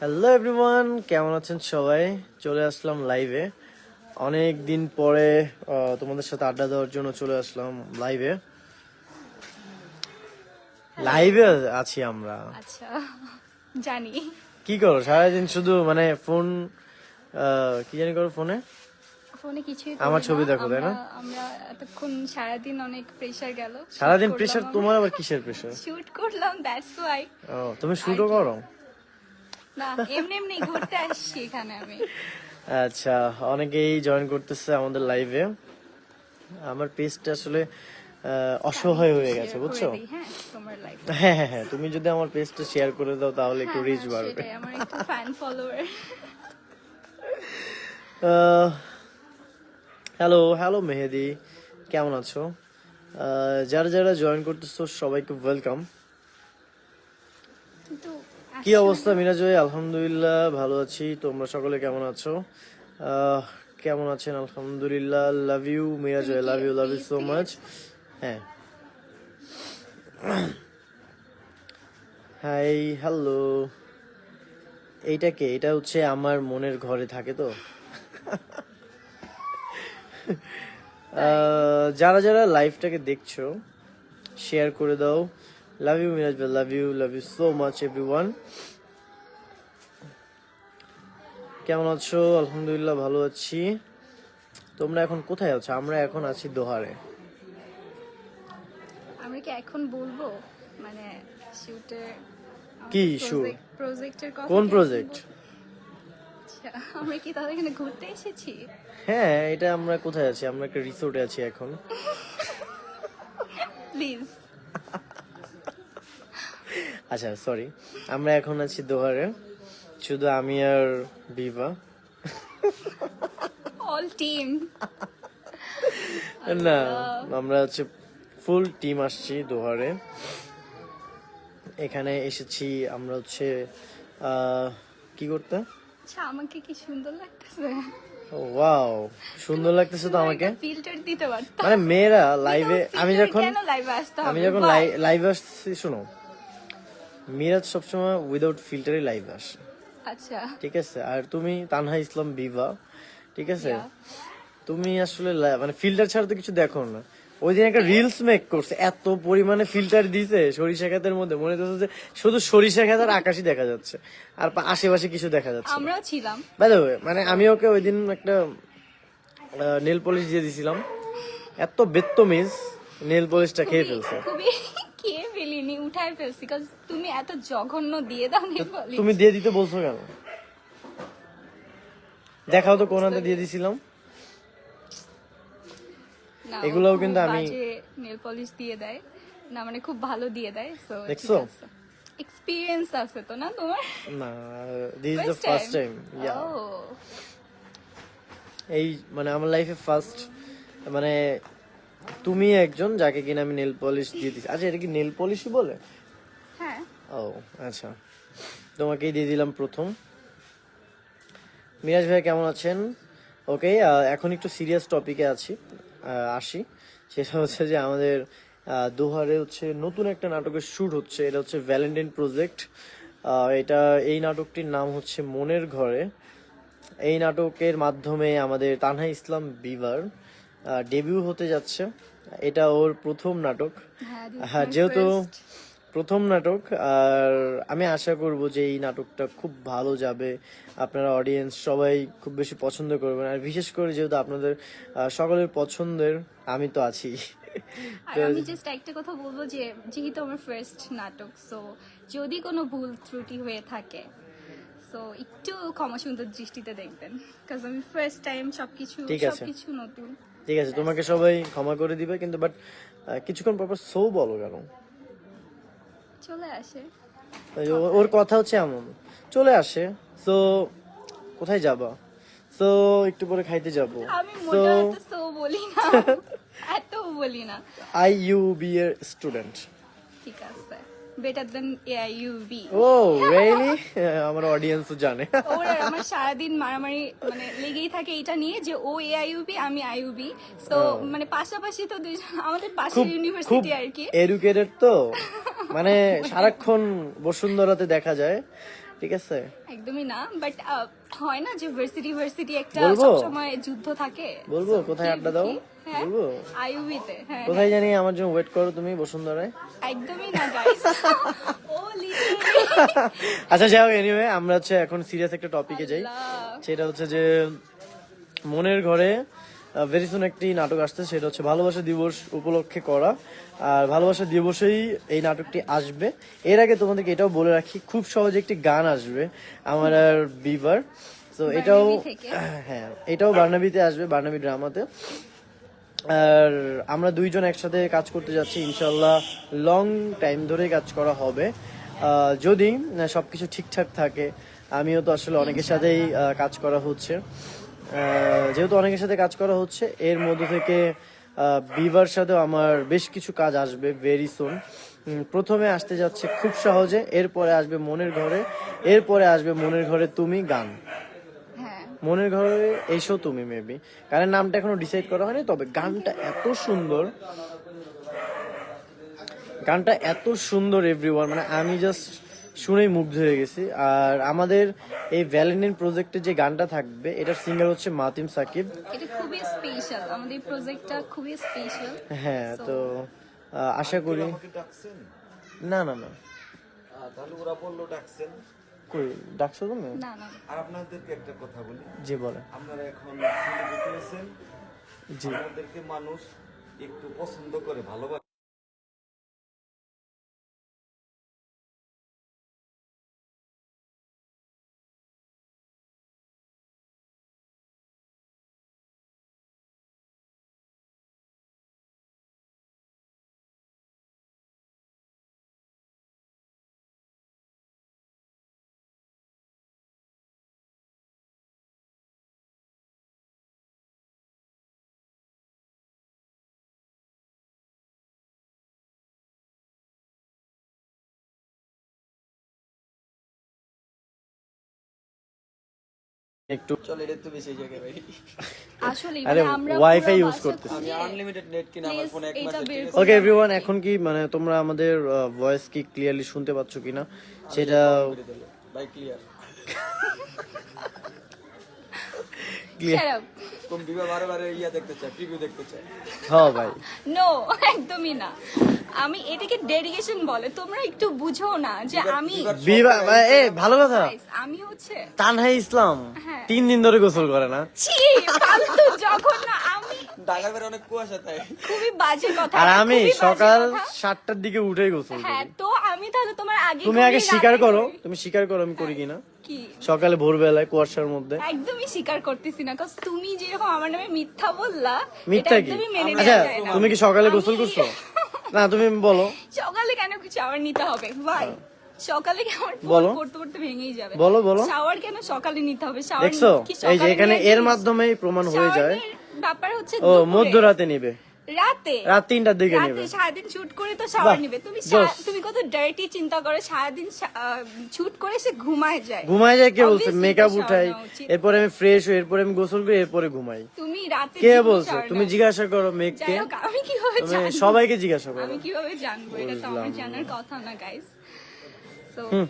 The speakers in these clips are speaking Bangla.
হ্যালো এভরিওয়ান কেমন আছেন সবাই? চলে আসলাম লাইভে অনেক দিন পরে তোমাদের সাথে আড্ডা দেওয়ার জন্য চলে আসলাম লাইভে লাইভে আছি আমরা। আচ্ছা জানি। কি করো? সারাদিন শুধু মানে ফোন কি জানি করো ফোনে ফোনে কিছুই আমার ছবি। দেখো, তাই না? আমরা- এতক্ষণ সারাদিন অনেক প্রেসার গেল। সারাদিন প্রেশার তোমার আবার কিসের প্রেশার শুট করলাম দ্যাটস ওয়াই ও তুমি শুটও করো? না এমনি এমনি ঘুরতে আসছি এখানে আমি। আচ্ছা অনেকেই জয়েন করতেছে আমাদের লাইভে আমার পেজটা আসলে অসহায় হয়ে গেছে বুঝছ? হ্যাঁ হ্যাঁ হ্যাঁ হ্যাঁ তুমি যদি আমার পেজটা শেয়ার করে দাও তাহলে একটু রিচ বাড়বে। আমার একটু fan follower hello hello Mehedi কেমন আছো? যারা যারা জয়েন করতেছো সবাইকে ওয়েলকাম কিন্তু কি অবস্থা মিরাজ ভাই আলহামদুলিল্লাহ ভালো আছি। তোমরা সকলে কেমন আছো? কেমন আছেন? আলহামদুলিল্লাহ লাভ ইউ মিরাজ ভাই love you love you so much হ্যাঁ। হাই হ্যালো এইটা কে? এটা হচ্ছে আমার মনের ঘরে থাকে তো? আহ, যারা যারা লাইভটাকে দেখছ শেয়ার করে দাও। লাভ ইউ মিরাজ ভাই love you love you so much everyone কেমন আছো? আলহামদুলিল্লাহ ভালো আছি। তোমরা এখন কোথায় আছো? আমরা এখন আছি দোহারে। আমরা কি এখন বলব? মানে শুটের কি shoot? প্রজেক্টের কথা কোন প্রজেক্ট? আচ্ছা, আমরা কি তাহলে এখানে ঘুরতে এসেছি? হ্যাঁ এটা আমরা কোথায় আছি? আমরা একটা রিসোর্টে আছি এখন। প্লিজ আচ্ছা সরি আমরা এখন আছি দোহারে। শুধু আমি আর বিভা। অল টিম না আমরা হচ্ছে ফুল টিম আসছি দোহারে। এখানে এসেছি আমরা হচ্ছে কি করতে? আচ্ছা আমাকে কি সুন্দর লাগতেছে? ওয়াও সুন্দর লাগতেছে তো আমাকে। ফিল্টার দিতে পারতাম। মানে মেয়েরা লাইভে আমি যখন আমি যখন? লাইভ আসছি শোনো। মিরাজ সবসময় উইদাউট ফিল্টারে লাইভ আসে। আচ্ছা। ঠিক আছে? আর তুমি তানহা ইসলাম বিভা ঠিক আছে? তুমি আসলে মানে ফিল্টার ছাড়া তো কিছু দেখো না। ওই দিন একটা রিলস মেক করছে এত পরিমাণে ফিল্টার দিছে সরিষা ক্ষেতের মধ্যে। মনে হচ্ছে যে শুধু সরিষা ক্ষেত আর আকাশই দেখা যাচ্ছে। আর আশেপাশে কিছু দেখা যাচ্ছে আমরাও ছিলাম। বাই দ্য মানে আমি ওকে ওই দিন একটা নেল পলিশ দিয়ে দিছিলাম। এত বেত্তমিজ নেল পলিশটা খেয়ে ফেলছে। ফেলিনি উঠাই ফেলছি কারণ তুমি এত জঘন্য দিয়ে দাও নি বলি তুমি দিয়ে দিতে বলছো কেন? দেখাও তো কোন হাতে দিয়ে দিছিলাম। এগুলোও কিন্তু আমি- নেল পলিশ দিয়ে দেয়। না মানে খুব ভালো দিয়ে দেয় সো দেখছ? এক্সপিরিয়েন্স আছে তো না তোমার? না this is the first time yeah এই মানে আমার লাইফে ফার্স্ট মানে তুমি একজন যাকে কিনা আমি নেল পলিশ দিয়ে দিছি। আচ্ছা এটা কি নেল পলিশই বলে? হ্যাঁ। ও আচ্ছা। তোমাকেই দিয়ে দিলাম প্রথম। মিরাজ ভাই কেমন আছেন? ওকে এখন একটু সিরিয়াস টপিকে আছি আসি। সেটা হচ্ছে যে আমাদের দোহারে হচ্ছে নতুন একটা নাটকের শুট হচ্ছে। এটা হচ্ছে ভ্যালেন্টাইন প্রজেক্ট এটা এই নাটকটির নাম হচ্ছে মনের ঘরে। এই নাটকের মাধ্যমে আমাদের তানহা ইসলাম বিভার ডেবিউ হতে যাচ্ছে। এটা ওর প্রথম নাটক। হ্যাঁ হ্যাঁ যেহেতু প্রথম নাটক আর আমি আশা করব যে এই নাটকটা খুব ভালো যাবে। আপনারা অডিয়েন্স সবাই খুব বেশি পছন্দ করবেন। আর বিশেষ করে যেহেতু আপনাদের সকলের পছন্দের আমি তো আছি। আর আমি জাস্ট একটা কথা বলব যে যেহেতু আমার ফার্স্ট নাটক সো যদি কোনো ভুল ত্রুটি হয়ে থাকে সো একটু ক্ষমা সুন্দর দৃষ্টিতে দেখবেন। কারণ আমি ফার্স্ট টাইম সবকিছু। সবকিছু নতুন। ঠিক আছে তোমাকে সবাই ক্ষমা করে দিবে কিন্তু বাট কিছুক্ষণ পর পর সৌ বলো কেন? চলে আসে। ওর কথা হচ্ছে এমন। চলে আসে তো কোথায় যাবা? তো একটু পরে খাইতে যাব। তো সো বলি না। এত বলি না। আই ইউ বি এর স্টুডেন্ট ঠিক আছে। বেটার দেন এআইইউবি ও রিয়েলি আমার অডিয়েন্সও জানে. ওর আর আমার সারাদিন মারামারি মানে লেগেই থাকে এটা নিয়ে যে ও এআইইউবি আমি আইইউবি তো মানে পাশাপাশি তো দুইজন আমাদের পাশের ইউনিভার্সিটি আর কি। এডুকেটেড তো। মানে সারাক্ষণ বসুন্ধরাতে দেখা যায়। ঠিক আছে? একদমই না বাট হয় না যে ভার্সিটি ভার্সিটি একটা? সবসময় যুদ্ধ থাকে। বলব? কোথায় আড্ডা দাও? বলব? আইউবিতে হ্যাঁ কোথায় জানি আমার জন্য ওয়েট করো তুমি বসুন্ধরায়। একদমই না গাইস আচ্ছা হোক এনিওয়ে আমরা হচ্ছে এখন সিরিয়াস একটা টপিকে যাই। সেটা হচ্ছে যে মনের ঘরে ভেরি সুন একটি নাটক আসছে সেটা হচ্ছে ভালোবাসা দিবস উপলক্ষে করা। আর ভালোবাসা দিবসেই এই নাটকটি আসবে। এর আগে তোমাদেরকে এটাও বলে রাখি খুব সহজে একটি গান আসবে আমার আর বিবার তো এটাও হ্যাঁ এটাও বার্নাবিতে আসবে বার্নাবি ড্রামাতে আর আমরা দুইজন একসাথে কাজ করতে যাচ্ছি ইনশাল্লাহ লং টাইম ধরে কাজ করা হবে। যদি না সবকিছু ঠিকঠাক থাকে আমিও তো আসলে অনেকের সাথেই কাজ করা হচ্ছে। যেহেতু অনেকের সাথে কাজ করা হচ্ছে এর মধ্যে থেকে বিবার সাথেও আমার বেশ কিছু কাজ আসবে ভেরি সুন প্রথমে আসতে যাচ্ছে খুব সহজে এরপরে আসবে মনের ঘরে এরপরে আসবে মনের ঘরে তুমি গান। মনের ঘরে এসো তুমি মেবি গানের নামটা এখনও ডিসাইড করা হয়নি তবে গানটা এত সুন্দর। গানটা এত সুন্দর এভরিওয়ান মানে আমি জাস্ট শুনেই মুগ্ধ হয়ে গেছি। আর আমাদের এই ভ্যালেন্টাইন প্রজেক্টে যে গানটা থাকবে এটার সিঙ্গার হচ্ছে মাতিম সাকিব। এটা খুবই স্পেশাল আমাদের প্রজেক্টটা খুবই স্পেশাল হ্যাঁ তো আশা করি না না না। তাহলে ওরা বলল ডাকছেন। কই ডাকছো তুমি? না না। আর আপনাদেরকে একটা কথা বলি। জি বলেন। আপনারা এখন সেলিব্রিটি আছেন। জি। আপনাদেরকে মানুষ একটু পছন্দ করে ভালোবাসে। একটু চলে তো বেশি জায়গায় ভাই। আসলে আরে মানে আমরা ওয়াইফাই ইউজ করতেছি। আমি আনলিমিটেড নেট কিনা আমার ফোনে এক করে। ওকে এভরিওয়ান এখন কি মানে তোমরা আমাদের ভয়েস কি ক্লিয়ারলি শুনতে পাচ্ছ কিনা? সেটা ভাই ক্লিয়ার ক্লিয়ার Shut বিবা বারে বারে ইয়া দেখতে চায় প্রিভিউ দেখতে চায় হ্যাঁ ভাই নো একদমই না। আমি এটাকে ডেডিকেশন বলে। তোমরা একটু বুঝো না যে আমি বিবা এ ভালো কথা। আমি হচ্ছে তানহাই ইসলাম হ্যাঁ। তিন দিন ধরে গোসল করে না। ছি ফালতু যখন না আমি ঢাকা বের অনেক কুয়াশা তাই। খুবই বাজে কথা আর আমি সকাল। সাতটার দিকে উঠেই গোসল হ্যাঁ তো আমি তাহলে তোমার আগে তুমি আগে স্বীকার করো তুমি স্বীকার করো আমি করি কিনা। কি? সকালে ভোরবেলায় কুয়াশার মধ্যে। একদমই স্বীকার করতেছি না কারণ তুমি যেরকম আমার নামে মিথ্যা বললা মিথ্যা কি? আচ্ছা তুমি কি সকালে গোসল করছ? না তুমি বলো। সকালে কেন শাওয়ার নিতে হবে? ভাই সকালে কি আমার ফোন বলো। পড়তে পড়তে ভেঙেই যাবে? বলো, বলো। শাওয়ার কেন সকালে নিতে হবে? শাওয়ার দেখছ? কি এই যে এখানে এর জিনিস? মাধ্যমেই প্রমাণ হয়ে যায়। ব্যাপার হচ্ছে ও মধ্যরাতে নিবে। রাতে? রাত তিনটার দিকে নেবে। সারাদিন শুট করে তো শাওয়ার নিবে। তুমি তুমি কত ডার্টি চিন্তা করে সারাদিন শুট করে সে ঘুমায় যায়। ঘুমাই যায় কে বলছে? মেকআপ উঠাই এরপরে আমি ফ্রেশ হই এরপরে আমি গোসল করি এরপরে ঘুমাই। তুমি রাতে কে বলছে? তুমি জিজ্ঞাসা করো যাই আমি কীভাবে জানব? সবাইকে জিজ্ঞাসা করো। আমি কীভাবে জানব? এটা তো আমার জানার কথা না গাইস হুম।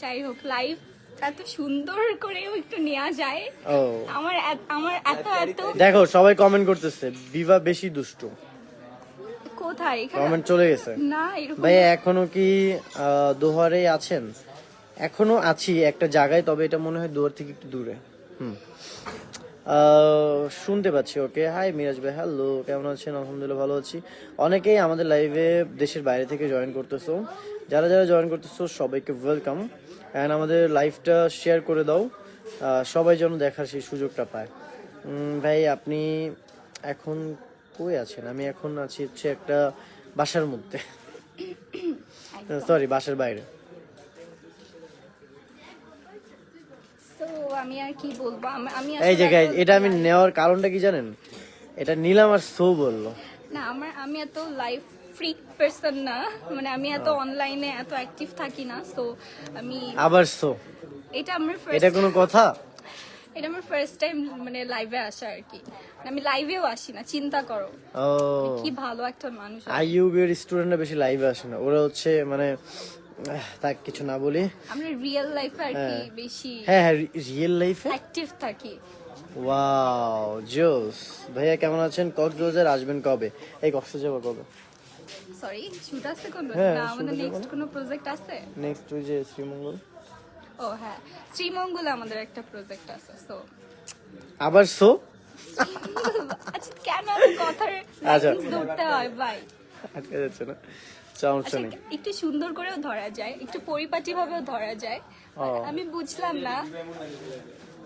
যাই হোক লাইফ এত সুন্দর করেও একটু নেওয়া যায়। ও। আমার এত- আমার এত এত দেখো সবাই কমেন্ট করতেছে বিভা বেশি দুষ্টু। কোথায়? এখানে কমেন্ট চলে গেছে। না এরকম ভাই এখনও কি আহ, দোহারে আছেন? এখনও আছি একটা জায়গায় তবে এটা মনে হয় দোহার থেকে একটু দূরে। হুম। আহ, শুনতে পাচ্ছি ওকে। হাই মিরাজ ভাই হ্যালো কেমন আছেন? আলহামদুলিল্লাহ ভালো আছি। অনেকেই আমাদের লাইভে দেশের বাইরে থেকে জয়েন করতেছো। যারা যারা জয়েন করতেছো সবাইকে ওয়েলকাম অ্যান্ড আমাদের লাইভটা শেয়ার করে দাও সবাই যেন দেখার সেই সুযোগটা পায়। ভাই আপনি এখন কই আছেন? আমি এখন আছি হচ্ছে একটা বাসার মধ্যে। সরি বাসার বাইরে। আমি আর কি বলব? আমি- এই যে এটা আমি নেওয়ার কারণটা কি জানেন? এটা নিলাম আর সো বলল। না আমার আমি এত লাইফ ফ্রি পার্সন না। মানে আমি এত হ্যাঁ। অনলাইনে এত অ্যাক্টিভ থাকি না তো আমি আবার সো এটা আমার এটা কোনো কথা? এটা আমার ফার্স্ট টাইম মানে লাইভে আসা আর কি। মানে আমি লাইভেও আসি না চিন্তা করো। কি ভালো একটা মানুষ। আইইউবি এর স্টুডেন্টরা বেশি লাইভে আসে না। ওরা হচ্ছে মানে তাক কিছু না বলি। আমরা রিয়েল লাইফে আর কি বেশি হ্যাঁ হ্যাঁ রিয়েল লাইফে অ্যাক্টিভ থাকি। ওয়াও জোস ভাইয়া কেমন আছেন? কক্সবাজার আসবেন কবে? এই কক্সবাজার কবে? সরি শুট আছে কোন হ্যাঁ, না আমাদের নেক্সট কোনো প্রজেক্ট আছে? নেক্সট ওই যে শ্রীমঙ্গল। ও হ্যাঁ শ্রীমঙ্গলে আমাদের একটা প্রজেক্ট আছে সো আবার সো আচ্ছা কেন কথার আচ্ছা। ধরতে হয়? ভাই আটকে যাচ্ছে না। সমস্যা আচ্ছা নেই। একটু সুন্দর করেও ধরা যায় একটু পরিপাটি ভাবেও ধরা যায়। আমি বুঝলাম না।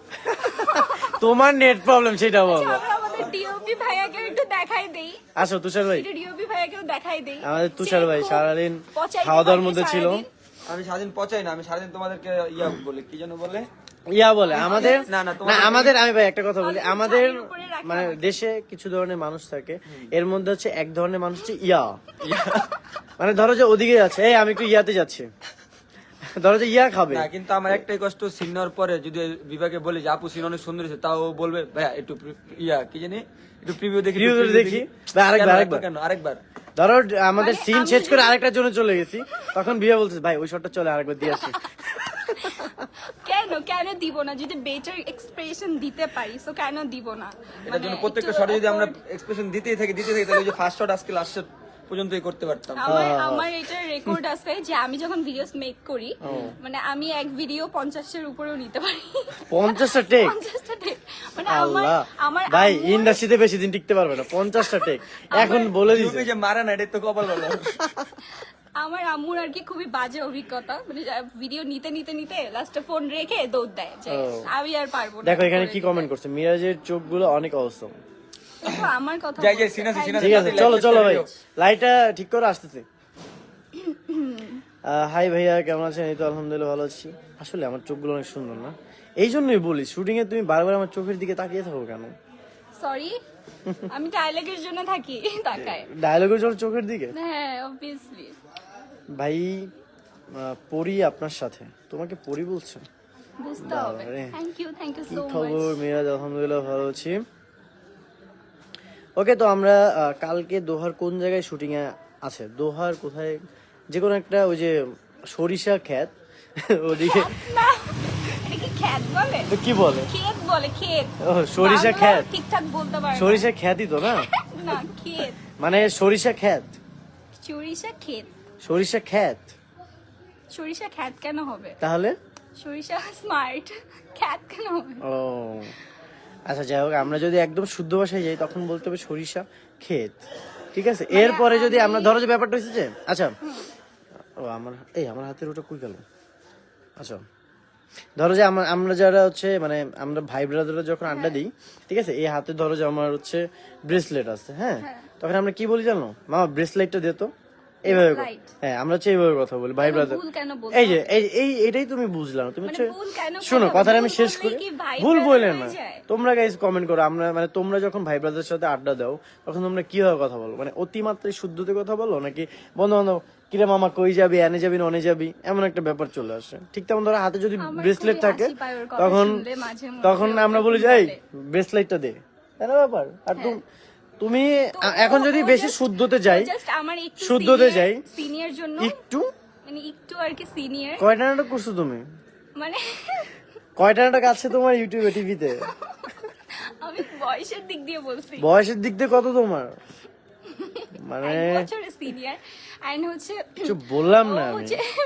তোমার নেট প্রবলেম সেটা বলো। আমাদের ডিওপি ভাইয়াকে একটু দেখাই দেই। আসো তুষার ভাই। ডিওপি ভাইয়াকেও দেখাই দেই। আমাদের তুষার ভাই সারাদিন খাওয়া দাওয়ার মধ্যে ছিল। আমি সারাদিন পচাই না আমি সারাদিন তোমাদেরকে ইয়া বলি কি যেন বলে? ইয়া বলে আমাদের না, আমাদের আমি ভাই একটা কথা বলি আমাদের মানে দেশে কিছু ধরনের মানুষ থাকে এর মধ্যে হচ্ছে এক ধরনের মানুষ হচ্ছে ইয়া। মানে ধরো যে ওদিকে যাচ্ছে এই আমি একটু ইয়াতে যাচ্ছি। ধরো যে ইয়া খাবে। না কিন্তু আমার একটাই কষ্ট সিন নেওয়ার পরে যদি বিভাগে বলি যে আপু সিন অনেক সুন্দর হয়েছে তাও ও বলবে ভাইয়া একটু ইয়া কি জানি একটু প্রিভিউ দেখি preview দেখি। আরেকবার, কেন, আরেকবার। কেন আরেকবার। ধরো আমাদের সিন শেষ করে আরেকটার জন্য চলে গেছি। তখন বিয়ে বলছে ভাই ওই শটটা চলে আরেকবার দিয়ে আসি। কেন কেন দিব না? যদি বেটার এক্সপ্রেশন দিতে পারি সো কেন দিব না? এটার জন্য মানে প্রত্যেকটা শটে যদি আমরা এক্সপ্রেশন দিতেই থাকি দিতেই থাকি তাহলে ওই যে ফার্স্ট শট আজকে লাস্ট শট পর্যন্তই করতে পারতাম। আমার। আমার এটা রেকর্ড আছে যে আমি যখন ভিডিওস মেক করি মানে আমি এক ভিডিও পঞ্চাশের উপরেও নিতে পারি। পঞ্চাশটা টেক পঞ্চাশটা take। মানে আমার আমার ভাই ইন্ডাস্ট্রিতে বেশি দিন টিকতে পারবে না পঞ্চাশটা টেক এখন বলে দিছে। তুমি যে মারা না এটা তো কপাল ভালো। আমার আম্মুর আর কি খুবই বাজে অভিজ্ঞতা। মানে ভিডিও নিতে নিতে নিতে লাস্টে ফোন রেখে দৌড় দেয়। আমি আর পারব না দেখো এখানে কি কমেন্ট করছে? মিরাজের চোখগুলো অনেক অসম আমার কথা যাই, যাই, বলছে। সিনা, Thank সিনা, you. ঠিক আছে চলো চলো ভাই। লাইটটা ঠিক করে আসতেছে। হাই ভাইয়া কেমন আছেন? এই তো আলহামদুলিল্লাহ ভালো আছি। আসলে আমার চোখগুলো অনেক সুন্দর না। এই জন্যই বলি শুটিং এ তুমি বারবার আমার চোখের দিকে তাকিয়ে থাকো কেন? সরি আমি ডায়লগের জন্য থাকি তাকায় ডায়লগের জন্য চোখের দিকে? হ্যাঁ অবভিয়াসলি ভাই পরি আপনার সাথে। তোমাকে পরি বলছো? বুঝতে হবে। থ্যাংক ইউ থ্যাংক ইউ কি সো খবর? মাচ মিরাজ আলহামদুলিল্লাহ ভালো আছি। ওকে তো আমরা কালকে দোহার কোন জায়গায় শুটিং এ আছে? দোহার কোথায়? যে কোনো একটা ওই যে সরিষা খ্যাত ওদিকে কি খ্যাত বলে? তো কি বলে? ক্ষেত বলে ক্ষেত। ও সরিষা খ্যাত ঠিকঠাক বলতে পারে সরিষা খ্যাতই তো না? না ক্ষেত। মানে সরিষা খ্যাত সরিষা ক্ষেত। সরিষা খ্যাত সরিষা খ্যাত কেন হবে? তাহলে? সরিষা স্মার্ট খ্যাত কেন হবে? ও। আচ্ছা যাই হোক আমরা যদি একদম শুদ্ধ ভাষায় যাই তখন বলতে হবে সরিষা ক্ষেত। ঠিক আছে? এরপরে যদি আমরা ধরো যে ব্যাপারটা হচ্ছে যে আচ্ছা। ও আমার এই আমার হাতের ওটা কই গেল? আচ্ছা। ধরো যে আমরা আমরা যারা হচ্ছে মানে আমরা ভাই ব্রাদাররা যখন আড্ডা দিই ঠিক আছে? এই হাতে ধরো যে আমার হচ্ছে ব্রেসলেট আছে হ্যাঁ। তখন আমরা কি বলি জানো? মামা ব্রেসলেটটা দে তো। এইভাবে হ্যাঁ আমরা হচ্ছে এইভাবে কথা বলি ভাই ব্রাদার কেন বলতে এই যে এই এটাই তুমি বুঝলাম। তুমি মানে হচ্ছে শোনো কথাটা আমি শেষ করি। ভুল না। তোমরা গাইজ কমেন্ট করো আমরা মানে তোমরা যখন ভাই ব্রাদার সাথে আড্ডা দাও তখন তোমরা কীভাবে কথা বলো? মানে অতিমাত্রায় শুদ্ধতে কথা বলো নাকি বন্ধু বান্ধব কিরে মামা কই যাবি? এনে যাবি না ওনে যাবি? এমন একটা ব্যাপার চলে আসে। ঠিক তেমন ধরো হাতে যদি ব্রেসলেট থাকে তখন তখন আমরা বলি যে এই ব্রেসলেটটা দে। ব্যাপার। আর তুমি তুমি এখন যদি বেশি শুদ্ধতে যাই আমার শুদ্ধতে যাই সিনিয়র জন্য। একটু? মানে একটু আর কি সিনিয়র কয়টা নাটক করছ তুমি? মানে কয়টা নাটক আছে তোমার ইউটিউবে টিভিতে? আমি বয়সের দিক দিয়ে বলছি। বয়সের দিক দিয়ে কত তোমার? মানে বছরের সিনিয়র এন্ড হচ্ছে কিছু বললাম না আমি।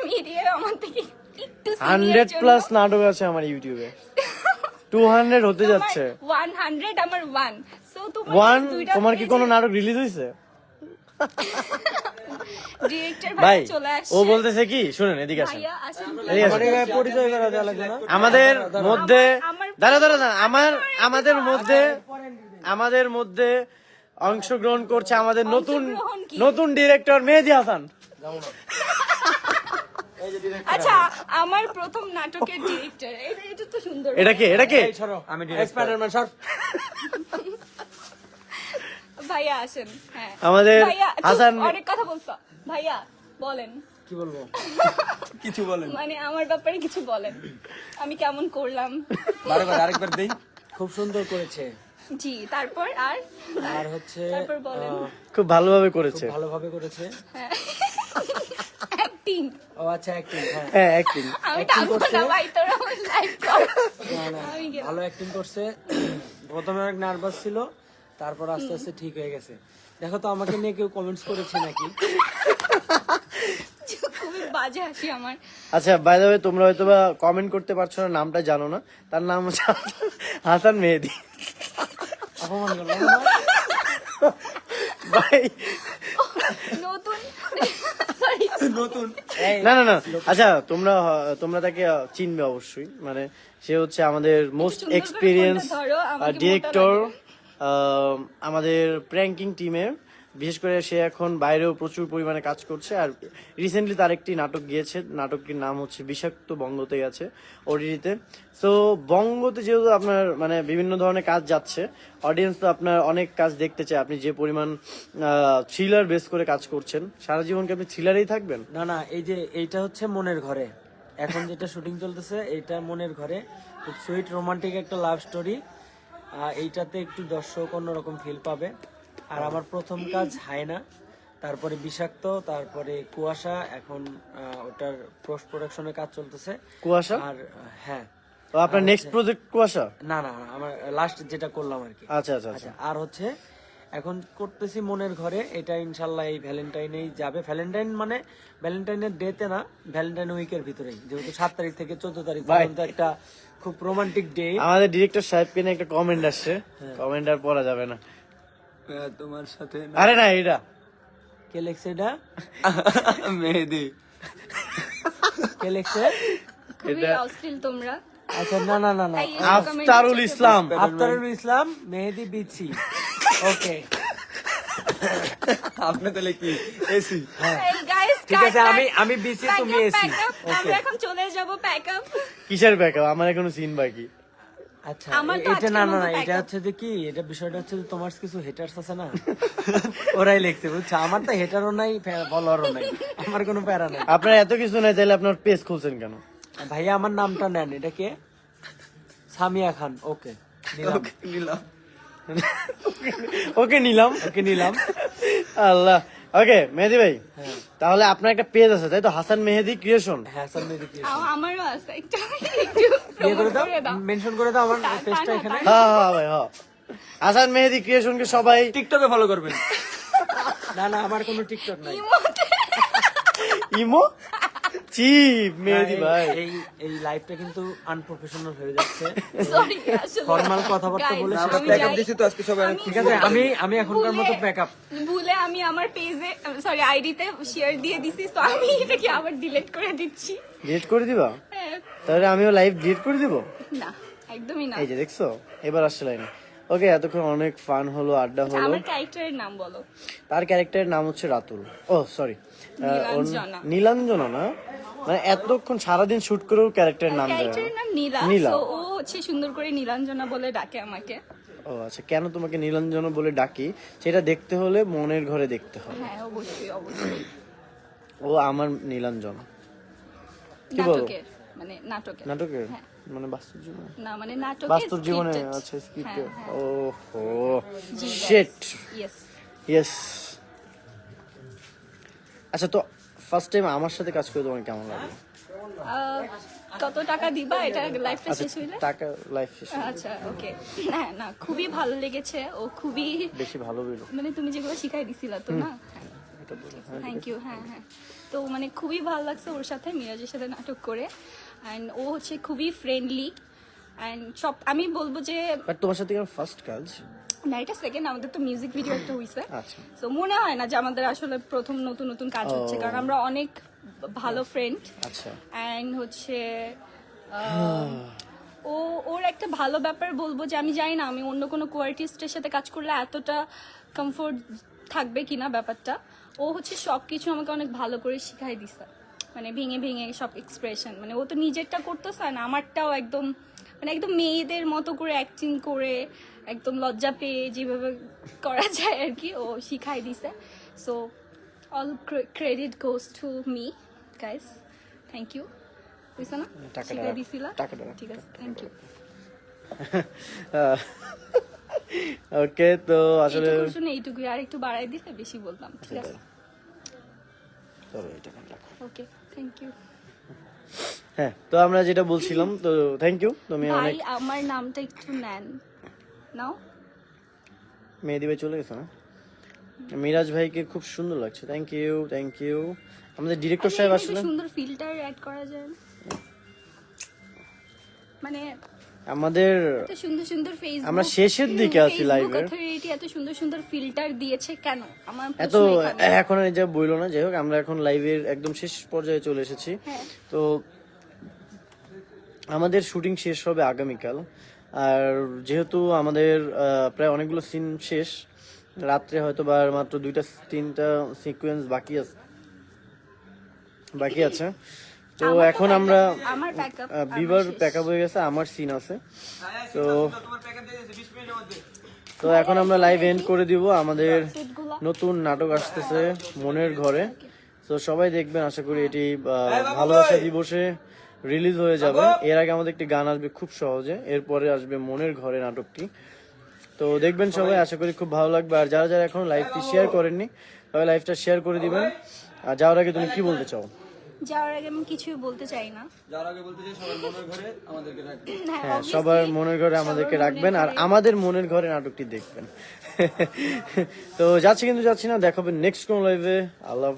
মিডিয়ার আমার থেকে একটু হান্ড্রেড প্লাস নাটক আছে আমার ইউটিউবে। টু হান্ড্রেড হতে যাচ্ছে। ওয়ান হান্ড্রেড আমার ওয়ান। সো তোমার ওয়ান তোমার কি কোনো নাটক রিলিজ হয়েছে ভাই ভাই চলে আসছে। ও বলতেছে কি? শুনেন এদিকে আসেন। আমাদের মধ্যে দাঁড়া দাঁড়া দাঁড়া। আমার আমাদের মধ্যে আমাদের মধ্যে অংশগ্রহণ করছে আমাদের নতুন নতুন ডিরেক্টর মেহেদি হাসান। আচ্ছা আমার প্রথম নাটকের ডিরেক্টর এটা তো সুন্দর। এটা কে? এটা কে? আমি স্পাইডারম্যান শর্ট ভাইয়া আসেন হ্যাঁ। আমাদের ভাইয়া হাসান- অনেক কথা বলছো। ভাইয়া বলেন। কি বলব? কিছু বলেন। মানে আমার ব্যাপারে কিছু বলেন। আমি কেমন করলাম? বারবার আরেকবার দেই। খুব সুন্দর করেছে। জি তারপর আর? আর হচ্ছে তারপর বলেন। খুব ভালোভাবে করেছে। ভালোভাবে করেছে। হ্যাঁ। অ্যাক্টিং। ও আচ্ছা অ্যাক্টিং হ্যাঁ। হ্যাঁ অ্যাক্টিং। আমি টানবো না ভাই তোরা লাইভ কর। না, না, ভালো অ্যাক্টিং করছে। প্রথমে অনেক নার্ভাস ছিল। তারপর আস্তে আস্তে ঠিক হয়ে গেছে। দেখো তো আমাকে নিয়ে কেউ কমেন্টস করেছে নাকি? খুবই বাজে হাসি আমার। আচ্ছা বাই দ্য ওয়ে তোমরা হয়তো বা কমেন্ট করতে পারছ না নামটা জানো না। তার নাম হচ্ছে হাসান মেহেদি। অপমান করলাম না? ভাই। নতুন? সরি নতুন। এই, না না না। আচ্ছা তোমরা তোমরা তাকে আহ, চিনবে অবশ্যই। মানে সে হচ্ছে আমাদের মোস্ট সুন্দর করে এক্সপিরিয়েন্স ফোনটা ধরো, আমাকে মোটা ডিরেক্টর আমাদের প্র্যাঙ্কিং টিমের বিশেষ করে সে এখন বাইরেও প্রচুর পরিমাণে কাজ করছে, আর রিসেন্টলি তার একটি নাটক গিয়েছে, নাটকটির নাম হচ্ছে বিষাক্ত বঙ্গতে গেছে ওডিটিতে তো বঙ্গতে যেহেতু আপনার মানে বিভিন্ন ধরনের কাজ যাচ্ছে অডিয়েন্স তো আপনার অনেক কাজ দেখতে চায়, আপনি যে পরিমাণ থ্রিলার বেস করে কাজ করছেন, সারা জীবন কি আপনি থ্রিলারেই থাকবেন? না না, এই যে এইটা হচ্ছে মনের ঘরে। এখন যেটা শুটিং চলতেছে এটা মনের ঘরে। খুব সুইট রোমান্টিক একটা লাভ স্টোরি এইটাতে একটু দর্শক অন্যরকম ফিল পাবে। আর আমার প্রথম কাজ হায়না তারপরে বিষাক্ত তারপরে কুয়াশা এখন ওটার পোস্ট প্রোডাকশনের কাজ চলতেছে। কুয়াশা? আর হ্যাঁ। আপনার নেক্সট প্রজেক্ট কুয়াশা? না না আমার লাস্ট যেটা করলাম আর কি। আচ্ছা আচ্ছা আচ্ছা। আচ্ছা আর হচ্ছে এখন করতেছি মনের ঘরে এটা ইনশাল্লাহ এই ভ্যালেন্টাইনেই যাবে। ভ্যালেন্টাইন মানে ভ্যালেন্টাইনের ডেতে না ভ্যালেন্টাইন উইকের ভিতরেই। যেহেতু সাত তারিখ থেকে চোদ্দ তারিখ পর্যন্ত একটা খুব রোমান্টিক ডে আমাদের ডিরেক্টর সাহেবকে নিয়ে একটা কমেন্ট আসছে। হ্যাঁ। কমেন্ট আর পড়া যাবে না। তোমার সাথে আরে না এটা। কে লেখছে এটা? মেহেদি। কে লেখছে? খুবই অশ্লীল তোমরা। আচ্ছা না না না না। আফতারুল ইসলাম। আফতারুল ইসলাম মেহেদি বিচি ওকে আপনি তাহলে কি এসি? guys, ঠিক আছে আমি আমি বিচি তুমি এসি। ওকে আমরা এখন চলে যাব প্যাক আপ কিসের ব্যাকআপ আমার এখনও সিন বাকি। আচ্ছা আমার এটা না না এটা হচ্ছে যে কি এটা বিষয়টা হচ্ছে যে তোমার কিছু হেটার্স আছে না ওরাই লিখছে বুঝছ? আমার তো হেটারও নাই ফলোয়ারও নাই আমার কোনো প্যারা নাই। আপনার এত কিছু নাই তাহলে আপনার পেজ খুলছেন কেন? ভাইয়া আমার নামটা নেন এটা কে? সামিয়া খান ওকে নিলাম। নিলাম। ওকে নিলাম। ওকে নিলাম। আল্লাহ। ওকে মেহেদি ভাই। হ্যাঁ। তাহলে আপনার একটা পেজ আছে তাই তো? হাসান মেহেদি ক্রিয়েশন হাসান মেহেদি ক্রিয়েশন আমারও আছে। একটা একটু ইয়ে করে দাও মেনশন করে দাও আমার পেজটা এখানে। হ্যাঁ হ্যাঁ ভাই হ্যাঁ। হাসান মেহেদি ক্রিয়েশনকে সবাই টিকটকে ফলো করবেন। না না আমার কোনো টিকটক নাই। ইমো? চিপ মেহেদি ভাই। এই- এই এই লাইভটা কিন্তু আনপ্রফেশনাল হয়ে যাচ্ছে। সরি আসলে Formal কথাবার্তা Guys, বলে আমি আমরা backup যাই- দিছি তো আজকে সবাই। ঠিক আছে আমি আমি এখনকার মতো ব্যাকআপ ভুলে আমি আমার পেজে সরি আইডিতে শেয়ার দিয়ে দিছি তো আমি এটাকে আবার ডিলিট করে দিচ্ছি। ডিলিট করে দিবা? হ্যাঁ, তাহলে আমিও লাইভ ডিলিট করে দিব? না একদমই না। এই যে দেখছ? এবার আসছে লাইনে ওকে এতক্ষণ অনেক ফান হলো আড্ডা আচ্ছা, হলো। আমার ক্যারেক্টারের নাম বলো। তার ক্যারেক্টারের নাম হচ্ছে রাতুল। ও সরি নীলাঞ্জনা। না? মানে এতক্ষণ সারাদিন শুট করেও ক্যারেক্টারের নাম ক্যারেক্টারের নাম নীলা। নীলা। ও হচ্ছে সুন্দর করে নীলাঞ্জনা বলে ডাকে আমাকে। ও আচ্ছা কেন তোমাকে নীলাঞ্জনা বলে ডাকি? সেটা দেখতে হলে মনের ঘরে দেখতে হবে। হ্যাঁ অবশ্যই অবশ্যই। ও আমার নীলাঞ্জনা। কি বলো? মানে নাটকের। নাটকের? হ্যাঁ। মানে বাস্তব জীবনে? না মানে নাটকের বাস্তব জীবনে আচ্ছা স্ক্রিপ্টে হ্যাঁ, হ্যাঁ। ও হো জি, guys. Shit Yes. ইয়েস আচ্ছা তো ফার্স্ট টাইম আমার সাথে কাজ করে তোমার কেমন লাগে? কত টাকা দিবা? এটা লাইফটা আচ্ছা শেষ হইলে? টাকা লাইফ শেষ আচ্ছা ওকে না না খুবই ভালো লেগেছে। ও খুবই বেশি ভালো বেরো মানে তুমি যেগুলো শিখাই দিছিলা তো না? থ্যাংক ইউ হ্যাঁ হ্যাঁ। তো মানে খুবই ভালো লাগছে ওর সাথে মিরাজের সাথে নাটক করে। অ্যান্ড ও হচ্ছে খুবই ফ্রেন্ডলি অ্যান্ড সব আমি বলব যে বাট তোমার সাথে আমার ফার্স্ট কাজ? না এটা সেকেন্ড আমাদের তো মিউজিক ভিডিও একটা হইছে। আচ্ছা। তো মনে হয় না যে আমাদের আসলে প্রথম নতুন নতুন কাজ হচ্ছে কারণ আমরা অনেক ভালো ফ্রেন্ড আচ্ছা। অ্যান্ড হচ্ছে ও ওর একটা ভালো ব্যাপার বলব যে আমি জানি না আমি অন্য কোনো কোয়ার্টিস্টের সাথে কাজ করলে এতটা কমফোর্ট থাকবে কিনা ব্যাপারটা। ও হচ্ছে সব কিছু আমাকে অনেক ভালো করে শিখাই দিছে। মানে ভেঙে ভেঙে সব এক্সপ্রেশন মানে ও তো নিজেরটা করতেছে না আমারটাও একদম মানে একদম মেয়েদের মতো করে অ্যাক্টিং করে একদম লজ্জা পেয়ে যেভাবে করা যায় আর কি ও শিখাই দিছে। So all credit goes to me guys thank you বুঝছ না শিখাই। দিছিলা? ঠিক আছে থ্যাংক ইউ ওকে তো আসলে এইটুকুই আর একটু বাড়াই দিলে বেশি বলতাম ঠিক আছে? ধরো এটা এখানে রাখো। ওকে থ্যাংক ইউ হ্যাঁ তো আমরা যেটা বলছিলাম তো থ্যাংক ইউ তুমি ভাই অনেক আমার নামটা একটু নেন। নাও। মেহেদি ভাই চলে গেছে না? মিরাজ ভাইকে খুব সুন্দর লাগছে। থ্যাংক ইউ থ্যাংক ইউ আমাদের ডিরেক্টর সাহেব আচ্ছা, আসলে সুন্দর ফিল্টার অ্যাড করা যায়। মানে আমাদের সুন্দর সুন্দর ফেসবুক আমরা শেষের দিকে আছি এর। অথরিটি এত সুন্দর সুন্দর ফিল্টার দিয়েছে কেন? আমার এত এখন। এই যা বইলো না যাই হোক আমরা এখন লাইভের একদম শেষ পর্যায়ে চলে এসেছি। হ্যাঁ। তো আমাদের শুটিং শেষ হবে আগামীকাল। আর যেহেতু আমাদের প্রায় অনেকগুলো সিন শেষ রাত্রে হয়তো বা মাত্র দুইটা তিনটা সিকোয়েন্স বাকি আছে বাকি আছে। তো এখন আমরা বিবার শেষ। প্যাক হয়ে গেছে আমার সিন আছে। তো তোমার প্যাকেট দিয়ে দিয়েছে বিশ মিনিটের মধ্যে। তো এখন আমরা লাইভ এন্ড করে দিব। আমাদের নতুন নাটক আসতেছে মনের ঘরে। তো সবাই দেখবেন আশা করি এটি ভালোবাসা দিবসে রিলিজ হয়ে যাবে। এর আগে আমাদের একটি গান আসবে খুব সহজে। এরপরে আসবে মনের ঘরে নাটকটি। তো দেখবেন সবাই আশা করি খুব ভালো লাগবে। আর যারা যারা এখন লাইভটি শেয়ার করেননি তবে লাইভটা শেয়ার করে দিবেন। আর যাওয়ার আগে তুমি কি বলতে চাও? যাওয়ার আগে আমি কিছুই বলতে চাই না। যাওয়ার আগে বলতে চাই সবার মনের ঘরে আমাদেরকে রাখবেন। হ্যাঁ হ্যাঁ সবার মনের ঘরে আমাদেরকে রাখবেন আর আমাদের মনের ঘরে নাটকটি দেখবেন। তো যাচ্ছি কিন্তু যাচ্ছি না দেখাবেন নেক্সট কোন লাইভে আল্লাহ।